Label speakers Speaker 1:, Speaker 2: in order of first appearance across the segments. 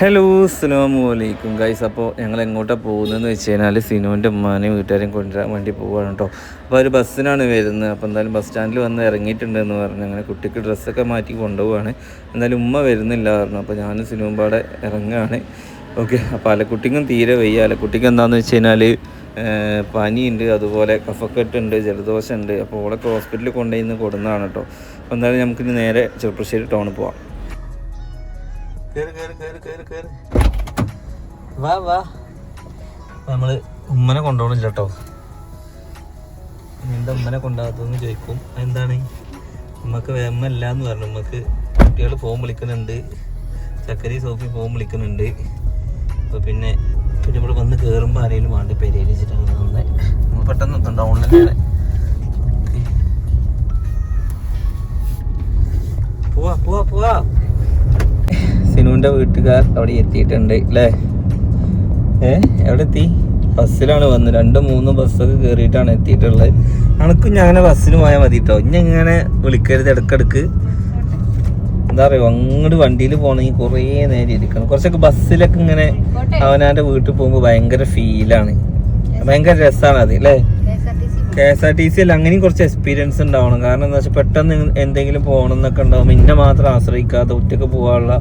Speaker 1: Hello അസ്സലാമു അലൈക്കും. Guys അപ്പോൾ ഞങ്ങൾ എങ്ങോട്ടാണ് പോകുന്നതെന്ന് വെച്ച് കഴിഞ്ഞാൽ സിനുവിന്റെ ഉമ്മാനെയും വീട്ടുകാരെയും കൊണ്ടുവരാൻ വേണ്ടി പോവുകയാണ് കേട്ടോ അപ്പോൾ ഒരു ബസ്സിനാണ് വരുന്നത്. അപ്പോൾ എന്തായാലും ബസ് സ്റ്റാൻഡിൽ വന്ന് ഇറങ്ങിയിട്ടുണ്ട് എന്ന് പറഞ്ഞു. അങ്ങനെ കുട്ടിക്ക് ഡ്രസ്സൊക്കെ മാറ്റി കൊണ്ടുപോവാണ്. എന്തായാലും ഉമ്മ വരുന്നില്ല പറഞ്ഞു. അപ്പോൾ ഞാനും സിനുവും പാടെ ഇറങ്ങുകയാണ്. ഓക്കെ അപ്പോൾ അലക്കുട്ടിക്കും തീരെ വയ്യ. അലക്കുട്ടിക്ക് എന്താണെന്ന് വെച്ച് കഴിഞ്ഞാൽ പനിയുണ്ട്. അതുപോലെ കഫക്കെട്ടുണ്ട് ജലദോഷമുണ്ട്. അപ്പോൾ ഓളൊക്കെ ഹോസ്പിറ്റലിൽ കൊണ്ടുപോയി കൊടുന്നതാണ് കേട്ടോ അപ്പോൾ എന്തായാലും നമുക്കിനി നേരെ ചെറുപ്പശ്ശേരി ടൗണിൽ പോവാം. കേറ് കേറ് കേറ് കേറ് കേറ്. വാ വാ. നമ്മൾ ഉമ്മനെ കൊണ്ടുപോകണില്ല കേട്ടോ നിന്റെ ഉമ്മനെ കൊണ്ടാകത്തെന്ന് ചോദിക്കും. എന്താണ് ഉമ്മക്ക് വേമ്മല്ലാന്ന് പറഞ്ഞു. ഉമ്മക്ക് കുട്ടികൾ ഫോൺ വിളിക്കുന്നുണ്ട്. ചക്കരി സോഫി ഫോൺ വിളിക്കുന്നുണ്ട്. അപ്പൊ പിന്നെ പിന്നെ ഇവിടെ വന്ന് കയറുമ്പോൾ ആരെങ്കിലും വേണ്ട പെരയിൽ നമ്മൾ പെട്ടെന്ന് എത്തണ്ട ഓൺലൈനിലെ പോവാ പോവാ പോവാ. സിനുവിന്റെ വീട്ടുകാർ അവിടെ എത്തിയിട്ടുണ്ട് അല്ലേ ഏ എവിടെ എത്തി ബസ്സിലാണ് വന്നത് രണ്ടും മൂന്നും ബസ്സൊക്കെ കയറിയിട്ടാണ് എത്തിയിട്ടുള്ളത്. അനക്കും ഞാൻ ബസ്സിന് പോയാൽ മതി കേട്ടോ ഇനി ഇങ്ങനെ വിളിക്കരുത് ഇടക്കിടക്ക് എന്താ പറയുക അങ്ങോട്ട് വണ്ടിയിൽ പോകണമെങ്കിൽ കുറേ നേരം ഇരിക്കണം. കുറച്ചൊക്കെ ബസ്സിലൊക്കെ ഇങ്ങനെ അവനാന്റെ വീട്ടിൽ പോകുമ്പോൾ ഭയങ്കര ഫീലാണ്. ഭയങ്കര രസമാണ് അത് അല്ലേ K S R T C അല്ല അങ്ങനെയും കുറച്ച് എക്സ്പീരിയൻസ് ഉണ്ടാവണം. കാരണം എന്താ വെച്ചാൽ പെട്ടെന്ന് എന്തെങ്കിലും പോകണം എന്നൊക്കെ ഉണ്ടാവും ഇന്നെ മാത്രം ആശ്രയിക്കാതെ ഒറ്റയ്ക്ക് പോകാനുള്ള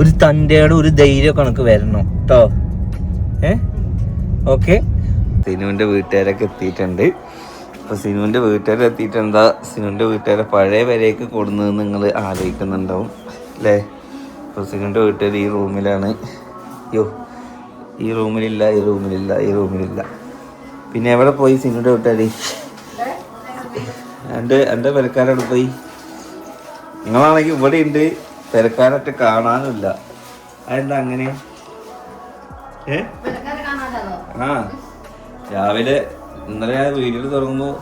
Speaker 1: ഒരു തന്റെയുടെ ഒരു ധൈര്യം കണക്ക് വരണം കേട്ടോ ഏ? ഓക്കെ. സിനുവിന്റെ വീട്ടുകാരൊക്കെ എത്തിയിട്ടുണ്ട്. അപ്പോൾ സിനുവിന്റെ വീട്ടുകാർ എത്തിയിട്ട് എന്താ സിനുവിന്റെ വീട്ടുകാരെ പഴയ വരേക്ക് കൊടുന്നത് നിങ്ങൾ ആലോചിക്കുന്നുണ്ടാവും അല്ലേ? അപ്പോൾ സിനുവിന്റെ വീട്ടുകാർ ഈ റൂമിലാണ്. യോ ഈ റൂമിലില്ല ഈ റൂമിലില്ല ഈ റൂമിലില്ല. പിന്നെ എവിടെ പോയി സിനുവിന്റെ വീട്ടുകാർ എന്റെ എന്റെ പെരക്കാരവിടെ പോയി. നിങ്ങളാണെങ്കിൽ ഇവിടെ ഉണ്ട് പെരക്കാരൊക്കെ കാണാനില്ല. അതെന്താ അങ്ങനെ? ഏ? ആ. രാവിലെ ഇന്നലെ ഞാൻ വീട്ടിൽ തുടങ്ങുമ്പോൾ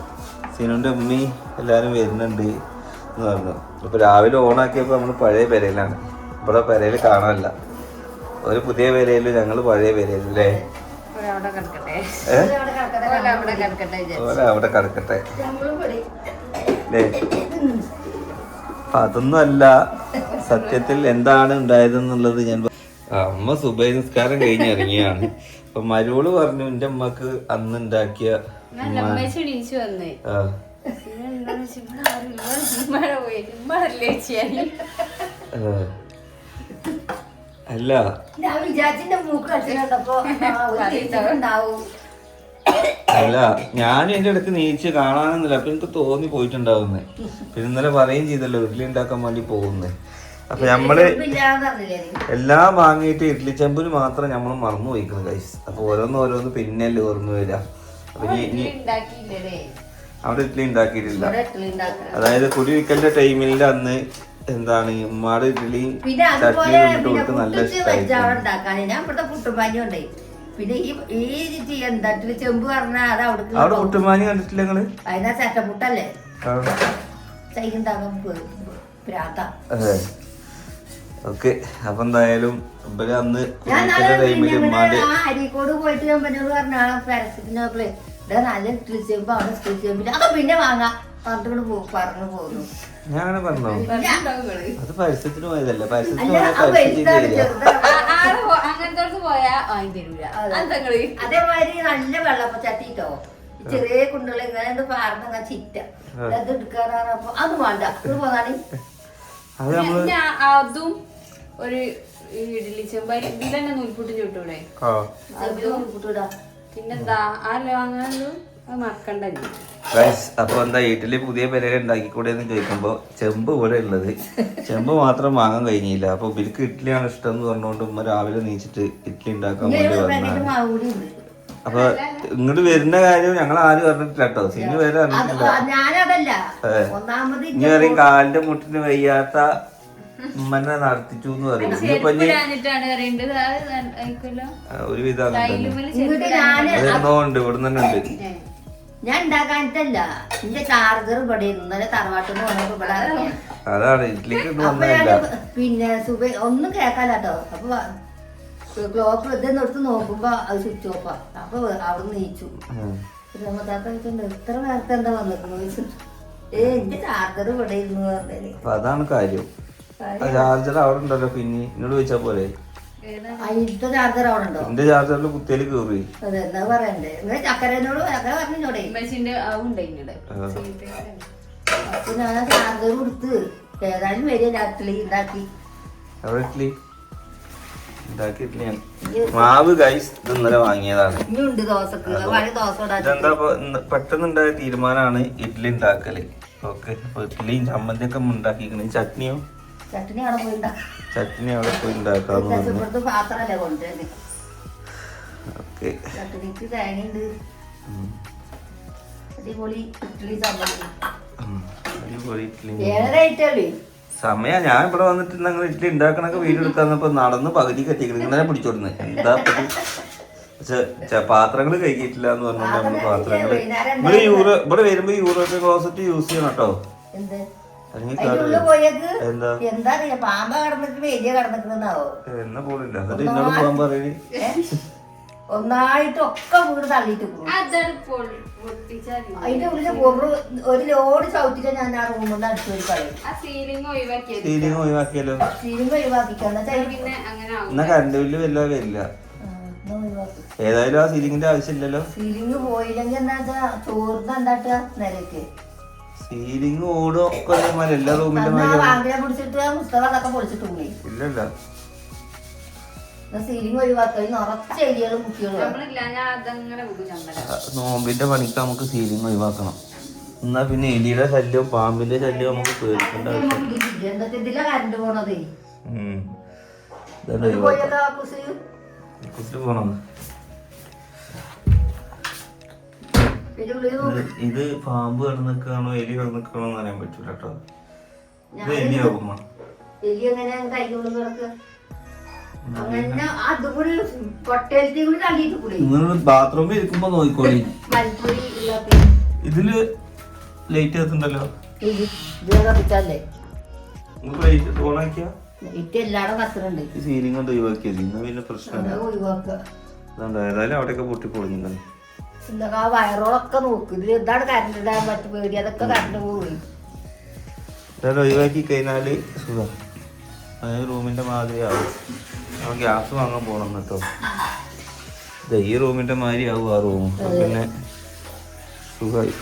Speaker 1: സിനുവിന്റെ ഉമ്മി എല്ലാവരും വരുന്നുണ്ട് എന്ന് പറഞ്ഞു. അപ്പോൾ രാവിലെ ഓണാക്കിയപ്പോൾ നമ്മൾ പഴയ പെരയിലാണ്. ഇവിടെ പെരയിൽ കാണാനില്ല. ഒരു പുതിയ പെരയിലും ഞങ്ങൾ പഴയ പെരയിലും അല്ലേ? ഏ? ഓലെ അവിടെ കിടക്കട്ടെ. അതൊന്നും അല്ല. സത്യത്തിൽ എന്താണ് ഉണ്ടായതെന്നുള്ളത് ഞാൻ അമ്മ സുബൈ നിസ്കാരം കഴിഞ്ഞ് ഇറങ്ങിയാണ്. അപ്പൊ മരുവോൾ പറഞ്ഞു എന്റെ അമ്മയ്ക്ക് അന്ന് ഉണ്ടാക്കിയ. അല്ല അല്ല. ഞാൻ എന്റെ അടുത്ത് നീച്ച് കാണാനൊന്നുമില്ല. അപ്പൊ എനിക്ക് തോന്നി പോയിട്ടുണ്ടാവുന്നേ. പിന്നെ ഇന്നലെ പറയുകയും ചെയ്തല്ലോ ഇഡ്ഡലി ഉണ്ടാക്കാൻ വേണ്ടി പോകുന്നേ. അപ്പൊ
Speaker 2: നമ്മൾ
Speaker 1: എല്ലാം വാങ്ങിയിട്ട് ഇഡ്ലി ചെമ്പിന് മാത്രം നമ്മൾ മറന്നു വയ്ക്കുന്നു ഗൈസ് അപ്പൊ ഓരോന്ന് ഓരോന്ന് പിന്നല്ലേ ഓർമ്മ വരിക. അപ്പൊ ഇനി ഇനി അവിടെ ഇഡ്ഡലി ഉണ്ടാക്കിയിട്ടില്ല.
Speaker 2: അതായത് കുടി ഉണ്ടാക്കണം.
Speaker 1: അതായത് കുടിവെക്കലിന്റെ ടൈമിൽ അന്ന് എന്താണ് ഉമ്മാട് ഇഡ്ഡലിയും ചട്നിയും ഇട്ട് കൊടുത്ത് നല്ല
Speaker 2: പിന്നെ ഈ ഈ എന്താ ചെമ്പ് പറഞ്ഞാൽ അത്
Speaker 1: അവിടെ
Speaker 2: അവിടെ
Speaker 1: ഒട്ടുമാനി കണ്ടിട്ടില്ല നിങ്ങൾ?
Speaker 2: അതിനാ പ്രാത്ത
Speaker 1: അതെ. ഓക്കെ അപ്പൊ എന്തായാലും ഇവർ അന്ന് ടൈമിൽ ഉമ്മാന്റെ
Speaker 2: അരീക്കോട് പോയിട്ട് ഞാൻ പറഞ്ഞോട് പറഞ്ഞ ആ പരസ്യത്തിനോപ്പളേ ഇവിടെ നല്ല ഇഡ്ഡലി ചെമ്പ് അവിടെ ഇഡ്ഡലി ചെമ്പില്ല അപ്പൊ പിന്നെ വാങ്ങാം. പറഞ്ഞിട്ട് പറഞ്ഞു പോകുന്നു.
Speaker 1: ഞാൻ പറഞ്ഞോ? അത് പരസ്യത്തിന് പോയതല്ല? പരസ്യത്തിന്
Speaker 2: അല്ല
Speaker 1: പോയാൽ
Speaker 2: അപ്പൊ
Speaker 3: പോയാ വാങ്ങി തരൂല. അതെങ്ങൾ.
Speaker 2: അതേമാതിരി നല്ല വെള്ളപ്പച്ചട്ടിട്ടോ ചെറിയ കുണ്ടുകൾ ഇങ്ങനെ പാർന്ന ചിറ്റ. അത് എടുക്കാറാണപ്പോ അത് വേണ്ട. ഇത് പോകാണി
Speaker 1: അത്
Speaker 3: നമ്മൾ അതും ഒരു ഇഡ്ഡലി ചെമ്പരി ഇതിൽ തന്നെ നൂൽപുട്ട് ചുട്ടൂടെ? പിന്നെന്താ? ആരല്ലേ വാങ്ങാനൊന്നും അത് മറക്കണ്ടല്ലോ.
Speaker 1: ഗൈസ് അപ്പൊ എന്താ ഇഡ്ഡലി പുതിയ പെരയിൽ ഉണ്ടാക്കിക്കൂടെ എന്ന് ചോദിക്കുമ്പോ ചെമ്പ് ഇവിടെ ഉള്ളത്. ചെമ്പ് മാത്രം വാങ്ങാൻ കഴിഞ്ഞില്ല. അപ്പൊ ഇവർക്ക് ഇഡ്ഡലിയാണ് ഇഷ്ടം എന്ന് പറഞ്ഞുകൊണ്ട് ഉമ്മ രാവിലെ നീച്ചിട്ട് ഇഡ്ഡലി ഉണ്ടാക്കാൻ വേണ്ടി
Speaker 2: വന്നാണ്
Speaker 1: അപ്പൊ ഇങ്ങോട്ട് വരുന്ന കാര്യം ഞങ്ങൾ ആരും പറഞ്ഞിട്ടില്ല കേട്ടോ സിനിമ വരെ അറിഞ്ഞിട്ടില്ല. ഇനി പറയും കാലിന്റെ മുട്ടിന് വയ്യാത്ത ഉമ്മനെ നടത്തിച്ചു എന്ന് പറയും ഇനി അതെന്നോ ഉണ്ട് ഇവിടെ തന്നെ ഉണ്ട്.
Speaker 2: ഞാൻ ഉണ്ടാക്കാനിട്ടല്ല എന്റെ ചാർജർ ഇവിടെ ഇരുന്നു. ഇന്നലെ തറവാട്ടിൽ നിന്ന് വന്നപ്പോ ഇവിടെ ഇറങ്ങിയ
Speaker 1: അതാണ് ഇഡ്ലിക്ക് ഒന്നും
Speaker 2: അപ്പൊ
Speaker 1: വന്നതല്ല.
Speaker 2: പിന്നെ സുബ ഒന്നും കേക്കാലോ അപ്പൊ ക്ലോക്ക് ഇതെന്ന് എടുത്ത് നോക്കുമ്പോ അത് സ്വിച്ച് ഓഫാ അപ്പൊ അവിടെ നീച്ചു.
Speaker 1: ഉം.
Speaker 2: ഇത്ര നേരത്തെ എന്താ വന്നിരിക്കുന്നു ചോദിച്ചു ഏ എന്റെ ചാർജർ ഇവിടെ ഇരുന്നു പറഞ്ഞാൽ
Speaker 1: അപ്പൊ അതാണ് കാര്യം. ചാർജർ അവിടെ ഉണ്ടല്ലോ പിന്നെ എന്നോട് ചോദിച്ചാ പോലെ
Speaker 3: ഏതാ?
Speaker 2: അതിന്റെ ചാർജർ അവിടെ ഉണ്ടോ?
Speaker 1: എന്റെ ചാർജറിൽ കുത്തിയാൽ കേറി
Speaker 2: എന്താ പറയണ്ടേ? ചക്കരനോട് ചക്കര പറഞ്ഞോടെ. അപ്പൊ ഞാൻ ചാർജർ കൊടുത്ത് ഏതായാലും വരിക രാത്രി ഉണ്ടാക്കി.
Speaker 1: എവിടെ ഇഡ്ഡലി ഉണ്ടാക്കിയിട്ടില്ല ഞാൻ. മാവ് ഗൈസ് ഇന്നലെ വാങ്ങിയതാണ്. ഇതെന്താ പെട്ടെന്നുണ്ടായ തീരുമാനമാണ് ഇഡ്ഡലി ഉണ്ടാക്കൽ. ഓക്കെ അപ്പൊ ഇഡ്ഡലിയും ചമ്മന്തിയൊക്കെ ഉണ്ടാക്കിക്കണേ ചട്നിയോ?
Speaker 2: ചട്ടിനി അവിടെ പോയി
Speaker 1: ചട്നി അവിടെ പോയി ഉണ്ടാക്കാന്ന് പറഞ്ഞു.
Speaker 2: ഇപ്പുറത്ത് പാത്രമല്ലേ കൊണ്ടുവരുന്നത്
Speaker 1: ഓക്കെ.
Speaker 2: ചട്ടിനിക്ക് തേങ്ങയുണ്ട്. അടിപൊളി ഇഡ്ഡലി
Speaker 1: അടിപൊളി ഇഡ്ഡലി സമയം. ഞാൻ ഇവിടെ വന്നിട്ട് ഞങ്ങൾ ഇഡ്ഡലി ഉണ്ടാക്കണൊക്കെ വീട് എടുക്കാന്നപ്പോ നടന്ന് പകുതി കെട്ടിക്കണം ഇങ്ങനെ പിടിച്ചോടുന്നു. എന്താ പക്ഷെ പാത്രങ്ങൾ കഴുകിയിട്ടില്ല എന്ന് പറഞ്ഞാൽ നമ്മൾ പാത്രങ്ങൾ ഇവിടെ യൂറോ ഇവിടെ വരുമ്പോ യൂറോപ്യൻ ക്ലോസറ്റ് യൂസ് ചെയ്യണം കേട്ടോ.
Speaker 2: എന്ത്? പാമ്പ കടന്നിട്ട് കടന്നിട്ടുണ്ടാവോ?
Speaker 1: എന്നാ
Speaker 2: ഒന്നായിട്ട് ഒക്കെ വീട് തള്ളിയിട്ട് പോകും അതിന്റെ ഉള്ളിൽ ഒരു ഒരു ലോഡ് ചവിട്ടിട്ട് ഞാൻ ആ റൂമിൽ നിന്ന് അടിച്ചു പോയി കളയും.
Speaker 3: ആ സീലിംഗ് ഒഴിവാക്കിയല്ലോ
Speaker 1: സീലിംഗ്
Speaker 2: ഒഴിവാക്കിക്കാന്ന്
Speaker 1: എന്നാ കറണ്ട് ബില്ല് വല്ല വരില്ല. ഏതായാലും ആ സീലിംഗിന്റെ ആവശ്യമില്ലല്ലോ.
Speaker 2: സീലിംഗ് പോയില്ലെങ്കിൽ എന്താ ചോറിന് എന്താട്ടാ നിരക്ക്
Speaker 1: സീലിംഗ് ഓടും ഒക്കെ അതേമാതിരി എല്ലാ റൂമിന്റെ ഇല്ലല്ല. നോമ്പിന്റെ പണിക്ക് നമുക്ക് സീലിംഗ് ഒഴിവാക്കണം. എന്നാ പിന്നെ എലിയുടെ ശല്യവും പാമ്പിന്റെ ശല്യവും നമുക്ക് പേടിക്കേണ്ട ആവശ്യം
Speaker 2: പോണതേ.
Speaker 1: ഇത് പാമ്പ് കിടന്നിക്കാണോ എലി കിടന്നിക്കാണോ എന്ന് അറിയാൻ പറ്റൂല കേട്ടോ. ഇത് എലിയാകുമ്പോ
Speaker 2: എലി എങ്ങനെ കൈകൊണ്ട് കിടക്കുക അങ്ങനെ
Speaker 1: നിങ്ങൾ ബാത്റൂമിൽ ഇരിക്കുമ്പോ നോക്കിക്കോളി. ഇതിൽ ലൈറ്റ് എത്തുണ്ടല്ലോ സീലിംഗ് ഒഴിവാക്കിയത് ഇന്ന് പിന്നെ പ്രശ്നമില്ല. ഏതായാലും അവിടെയൊക്കെ പൊട്ടി
Speaker 2: എന്താ ആ വയറോളൊക്കെ നോക്കും. ഇതിൽ എന്താണ് കറണ്ട് ഇടാൻ മറ്റു പേടി. അതൊക്കെ കറണ്ട് പോയി
Speaker 1: ഒഴിവാക്കി കഴിഞ്ഞാൽ സുഖം. അതായത് റൂമിന്റെ മാതിരി ആവും നമ്മൾ ഗ്യാസ് വാങ്ങാൻ പോണം കേട്ടോ. ദേ ഈ റൂമിന്റെ മാതിരി ആവും ആ റൂം. പിന്നെ സുഖമായി.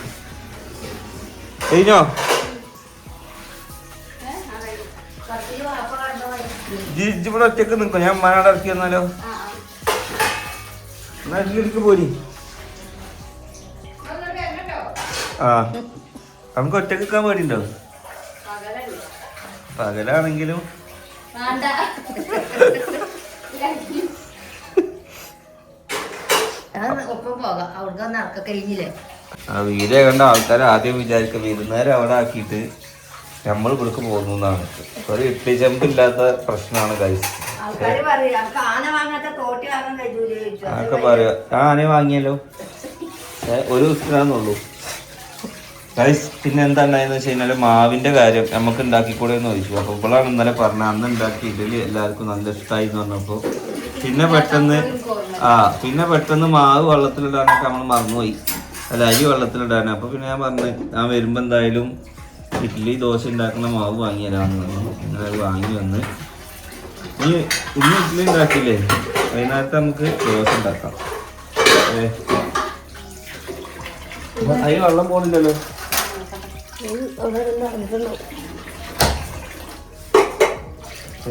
Speaker 1: കഴിഞ്ഞോ? ഇവിടെ ഒറ്റയ്ക്ക് നിൽക്കും ഞാൻ മനാട് ഇറക്കി വന്നാലോ
Speaker 3: ആ
Speaker 1: എന്നാ ഇതിലേക്ക് പോരി. ആ. നമുക്ക് ഒറ്റയ്ക്ക് നിൽക്കാൻ പേടിയുണ്ടോ പകലാണെങ്കിലും ആ വീട് കണ്ട ആൾക്കാർ ആദ്യം വിചാരിക്കും വിരുന്നേരം അവിടെ ആക്കിയിട്ട് നമ്മൾ ഇവിടേക്ക് പോകുന്നു എന്നാണ്. ഒരു ഇഡ്ലി ചെമ്പ് ഇല്ലാത്ത പ്രശ്നമാണ് കൈസ്
Speaker 2: പറയാ ആന
Speaker 1: അതൊക്കെ പറയാ ആ വാങ്ങിയല്ലോ. ഒരു ദിവസത്തിനാന്നുള്ളൂ. ഗൈസ് പിന്നെ എന്താ ഉണ്ടായെന്ന് വെച്ച് കഴിഞ്ഞാൽ മാവിന്റെ കാര്യം നമുക്ക് ഉണ്ടാക്കിക്കൂടെ എന്ന് ചോദിച്ചു. അപ്പോൾ ഇപ്പോഴാണ് ഇന്നലെ പറഞ്ഞ അന്ന് ഉണ്ടാക്കി ഇഡലി എല്ലാവർക്കും നല്ല ഇഷ്ടമായി എന്ന് പറഞ്ഞപ്പോൾ പിന്നെ പെട്ടെന്ന് ആ പിന്നെ പെട്ടെന്ന് മാവ് വെള്ളത്തിലിടാനൊക്കെ നമ്മൾ മറന്നുപോയി. അല്ല അരി വെള്ളത്തിലിടാൻ അപ്പോൾ പിന്നെ ഞാൻ പറഞ്ഞു ഞാൻ വരുമ്പോൾ എന്തായാലും ഇഡ്ഡലി ദോശ ഉണ്ടാക്കുന്ന മാവ് വാങ്ങി തരാമെന്ന് പറഞ്ഞു. അങ്ങനെ വാങ്ങി വന്ന്. ഇനി ഇന്ന് ഇഡ്ഡലി ഉണ്ടാക്കിയില്ലേ? വൈകുന്നേരത്തെ നമുക്ക് ദോശ ഉണ്ടാക്കാം. ഏ. വെള്ളം പോണില്ലല്ലോ.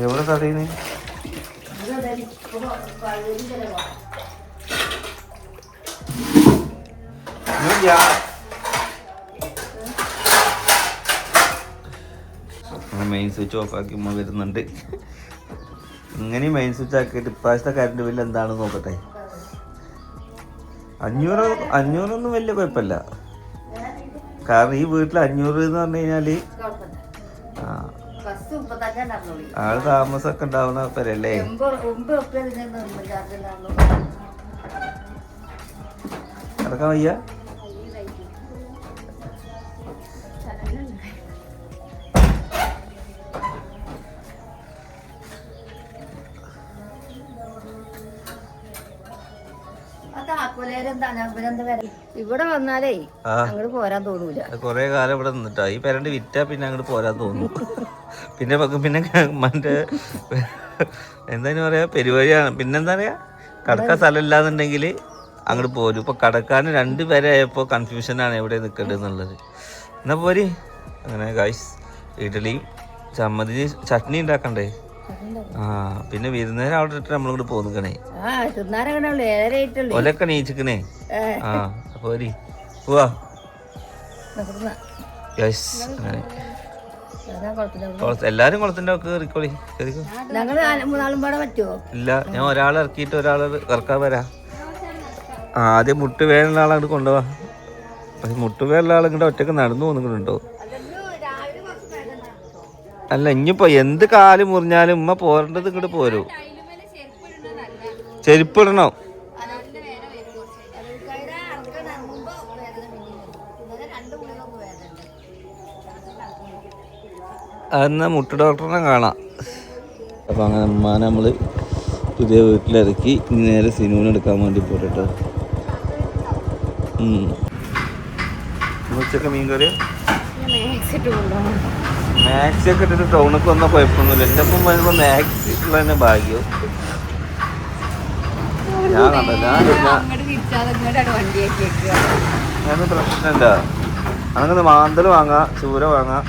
Speaker 1: എവിടെ തടയുന്നേ മെയിൻ സ്വിച്ച് ഓഫ് ആക്കി ഉമ്മ വരുന്നുണ്ട്. ഇങ്ങനെ മെയിൻ സ്വിച്ച് ആക്കിയിട്ട് ഇപ്രാവശ്യത്തെ കറണ്ട് ബില്ല് എന്താണെന്ന് നോക്കട്ടെ. അഞ്ഞൂറ് അഞ്ഞൂറൊന്നും വലിയ കുഴപ്പമില്ല. കാരണം ഈ വീട്ടിൽ അഞ്ഞൂറ് എന്ന് പറഞ്ഞു കഴിഞ്ഞാൽ ആ, ആൾ താമസമൊക്കെ ഉണ്ടാവുന്ന പേരല്ലേ കിടക്കാൻ വയ്യ.
Speaker 2: ഇവിടെ വന്നാലേ. അങ്ങോട്ട് പോരാൻ തോന്നൂല.
Speaker 1: കൊറേ കാലം ഇവിടെ നിന്നിട്ടാ. ഈ പേരന്റ് വിറ്റാ പിന്നെ അങ്ങോട്ട് പോരാൻ തോന്നു പിന്നെ പിന്നെ മറ്റേ എന്താ പറയാ? പെരുവഴിയാണ്. പിന്നെന്താ പറയാ? കടക്കാൻ സ്ഥലം ഇല്ലാന്നുണ്ടെങ്കിൽ അങ്ങോട്ട് പോരും. ഇപ്പൊ കടക്കാൻ രണ്ട് പേരെ ആയപ്പോ കൺഫ്യൂഷനാണ് എവിടെ നിൽക്കേണ്ടത് എന്നുള്ളത് എന്നാ പോരി. അങ്ങനെ ഗൈസ് ഇഡലിയും ചമ്മന്തി ചട്നി ഉണ്ടാക്കണ്ടേ? ആ പിന്നെ വിരുന്നേരം അവിടെ ഇട്ട് നമ്മളിങ്ങോട്ട് പോന്നിക്കണേ. ഒലൊക്കെ നീച്ചിക്കണേ ആ പോരി പോവാ. യെസ് അങ്ങനെ. എല്ലാരും കുളത്തിന്റെ ഒക്കെ കയറിക്കോളി ഇല്ല ഞാൻ ഒരാളെ ഇറക്കിയിട്ട് ഒരാളെ ഇറക്കാൻ വരാ. ആദ്യം മുട്ട് വേണ ആളെ അങ്ങോട്ട് കൊണ്ടുപോവാ പക്ഷെ മുട്ട് വേനുള്ള ആൾ ഇങ്ങോട്ട് ഒറ്റയ്ക്ക് നടന്നു പോകുന്നുണ്ടോ അല്ല ഇനിയിപ്പോ എന്ത് കാൽ മുറിഞ്ഞാലും ഉമ്മ പോരേണ്ടത് ഇങ്ങോട്ട് പോരൂ. ചെരുപ്പിടണം. അതെന്നാ മുട്ട ഡോക്ടറിനെ കാണാം. അപ്പം അങ്ങനെ ഉമ്മാനെ നമ്മൾ പുതിയ വീട്ടിലിറക്കി ഇനി നേരെ സിനിമ എടുക്കാൻ വേണ്ടി പോട്ടോ ഉച്ചയ്ക്ക് മീൻ കറി മാക്സി ഒക്കെ ഇട്ടിട്ട് ടൗണൊക്കെ വന്നാൽ കുഴപ്പമൊന്നുമില്ല. എന്റെ ഒപ്പം വരുമ്പോൾ മാക്സി ഉള്ള തന്നെ ഭാഗ്യം. ഞാൻ കണ്ട ഞാൻ ഞാനൊന്നും പ്രശ്നമില്ല. അങ്ങനെ മാന്തൽ വാങ്ങാം ചൂര വാങ്ങാം.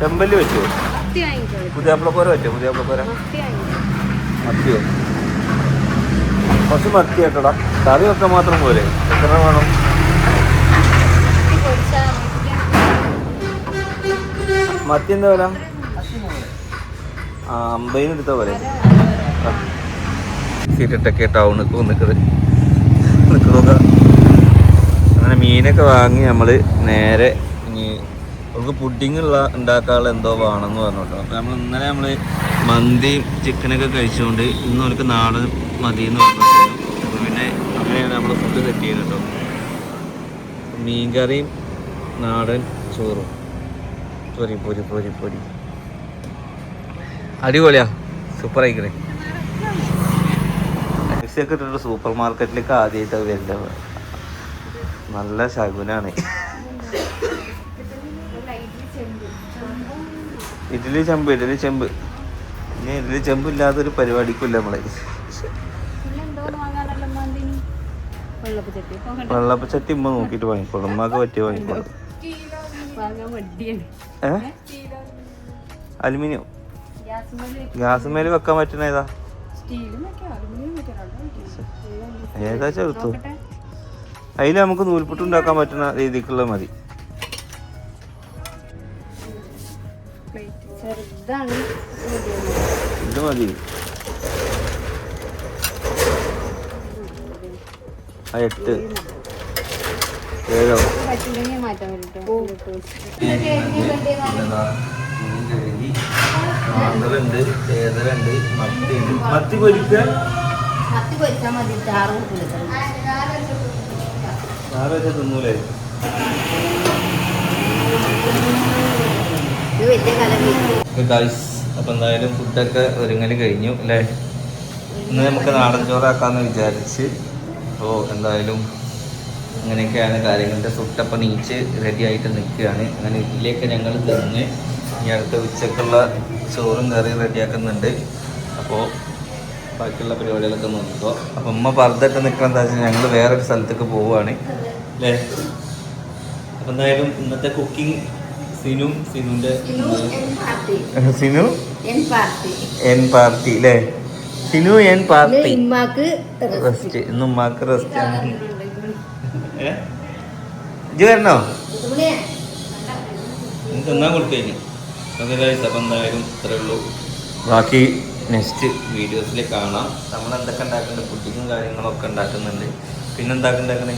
Speaker 1: ചെമ്പല്ലി പറ്റുമോ
Speaker 3: മത്തി വാങ്ങിക്കോളൂ
Speaker 1: പുതിയ അപ്പളക്കോര പറ്റുമോ പുതിയ അപ്പളക്കോര
Speaker 3: മത്തി വാങ്ങിക്കോളൂ
Speaker 1: മത്തിയോ? കുറച്ച് മത്തി കേട്ടോടാ കറി വെക്കാൻ മാത്രം പോരെ. എത്ര വേണം
Speaker 3: മത്തി പൊരിച്ചാൽ
Speaker 1: മത്തി എന്താ വില? അമ്പതിന് എടുത്താ പോലെ സീറ്റിട്ടൊക്കെ വന്നിക്കത് നിൽക്കുക അങ്ങനെ മീനൊക്കെ വാങ്ങി നമ്മൾ നേരെ ഇനി നമുക്ക് പുഡിങ് ഉള്ള ഉണ്ടാക്കാനുള്ള എന്തോ വേണമെന്ന് പറഞ്ഞോട്ടോ. അപ്പോൾ നമ്മൾ ഇന്നലെ നമ്മൾ മന്തിയും ചിക്കനൊക്കെ കഴിച്ചുകൊണ്ട് ഇന്ന് അവർക്ക് നാളെ മതി എന്ന് പറഞ്ഞു പിന്നെ അങ്ങനെയാണ് നമ്മൾ ഫുഡ് സെറ്റ് ചെയ്യുന്നത് കേട്ടോ മീൻകറിയും നാടൻ ചോറും. പൊരി പൊരി പൊരി പൊരി. അടിപൊളിയാ. സൂപ്പർ ആയിക്കണേ മിക്സിയൊക്കെ ഇട്ടിട്ട് സൂപ്പർ മാർക്കറ്റിലേക്ക് ആദ്യമായിട്ട് വരുന്നത് നല്ല ശകുനാണ്. ഇഡ്ഡലി ചെമ്പ് ഇഡ്ഡലി ചെമ്പ്. ഇനി ഇഡ്ഡലി ചെമ്പ് ഇല്ലാത്തൊരു പരിപാടിക്കില്ല നമ്മളെ.
Speaker 3: വെള്ളപ്പച്ചട്ടി.
Speaker 1: ഇമ്മ ഉമ്മ നോക്കിയിട്ട് വാങ്ങിക്കോളും. ഉമ്മക്ക് പറ്റി വാങ്ങിക്കോളും. ഏ? അലുമിനിയം.
Speaker 3: ഗ്യാസ് മേലെ
Speaker 1: ഗ്യാസ് മേൽ വെക്കാൻ പറ്റുന്ന ഏതാ? ഏതാ ചെറുത്തു? അതിൽ നമുക്ക് നൂൽപുട്ട് ഉണ്ടാക്കാൻ പറ്റുന്ന രീതിക്കുള്ള മതി. ഇത് മതി. ആ എട്ട്. ഏഴോ മാന്തലുണ്ട് മത്തിയുണ്ട്. മത്തി പൊരിക്കാൻ
Speaker 2: മത്തി മതി ചാറ്
Speaker 1: തിന്നൂലേ? അപ്പം എന്തായാലും ഫുഡൊക്കെ ഒരുങ്ങൽ കഴിഞ്ഞു അല്ലേ? ഇന്ന് നമുക്ക് നാടൻ ചോറാക്കാമെന്ന് വിചാരിച്ച്. അപ്പോൾ എന്തായാലും അങ്ങനെയൊക്കെയാണ് കാര്യങ്ങളുടെ സുട്ടപ്പം നീച്ച് റെഡി ആയിട്ട് നിൽക്കുകയാണ്. അങ്ങനെ ഇഡ്ഡലിയൊക്കെ ഞങ്ങൾ തിന്ന് ഈ അടുത്ത ഉച്ചക്കുള്ള ചോറും കറിയും റെഡിയാക്കുന്നുണ്ട്. അപ്പോൾ ബാക്കിയുള്ള പരിപാടികളൊക്കെ നോക്കിക്കോ അപ്പം ഉമ്മ പറഞ്ഞിട്ട് നിൽക്കണം എന്താ വെച്ചാൽ ഞങ്ങൾ വേറൊരു സ്ഥലത്തേക്ക് പോവുകയാണ്. അല്ലേ? അപ്പം എന്തായാലും ഇന്നത്തെ കുക്കിംഗ് സിനു
Speaker 2: സിനുവിന്റെ
Speaker 1: സിനു
Speaker 2: എൻ പാർട്ടി
Speaker 1: അല്ലേ? Sinu N party
Speaker 2: rest.
Speaker 1: ഇന്ന് ഉമ്മാക്ക് റെസ്റ്റ് ആണ്? ഇജ്ജ് വരണോ
Speaker 2: ഇതുപോലെ
Speaker 1: നീ തിന്നാൻ കൊടുത്തേനി? ഓക്കെ ഗൈസ് അപ്പം എന്തായാലും ഇത്രേ ഉള്ളൂ. ബാക്കി നെക്സ്റ്റ് വീഡിയോസിൽ കാണാം. നമ്മൾ എന്തൊക്കെ ഉണ്ടാക്കുന്നുണ്ട് പുഡിങ്ങും കാര്യങ്ങളൊക്കെ ഉണ്ടാക്കുന്നുണ്ട്. പിന്നെ എന്താക്കി ഉണ്ടാക്കണേ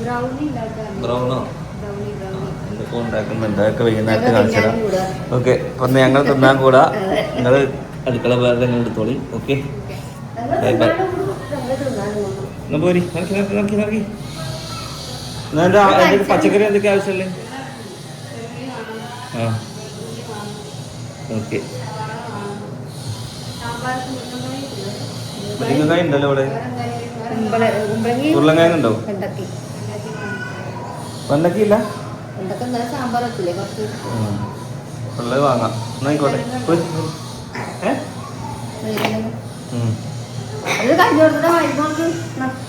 Speaker 3: ബ്രൗണി ഉണ്ടാക്കാൻ
Speaker 1: ബ്രൗണോ
Speaker 3: ബ്രൗണി ബ്രൗണി
Speaker 1: എന്തൊക്കെ ഉണ്ടാക്കുന്നുണ്ട്? അതൊക്കെ വൈകുന്നേരത്തെ
Speaker 2: ഞങ്ങൾ
Speaker 1: കാണിച്ചു
Speaker 2: തിന്നാൻ
Speaker 1: ഓക്കെ അപ്പം ഞങ്ങൾ തിന്നാൻ കൂടാ. നിങ്ങൾ അടുക്കള വേറെ നിങ്ങൾ എടുത്തോളി. ഓക്കെ ബൈ ബൈ
Speaker 2: തിന്നാനും കൂടും, ഞങ്ങൾ തിന്നാനും കൂടും.
Speaker 1: എന്നാ പോരി. നടക്കി നടക്കി നടക്കി നടക്കി എന്നാ പച്ചക്കറി എന്തൊക്കെ ആവശ്യമല്ലേ ആ. ഓക്കെ. മുരിങ്ങക്കായ ഉണ്ടല്ലോ ഇവിടെ ഉരുളങ്കായ ഉണ്ടോ?
Speaker 2: വെണ്ടക്കി
Speaker 1: ഇല്ല ഉള്ളത് വാങ്ങാം. എന്നാ ആയിക്കോട്ടെ.
Speaker 2: കഞ്ഞി കൊടുത്തിട്ട് മരുന്നോണ്ട്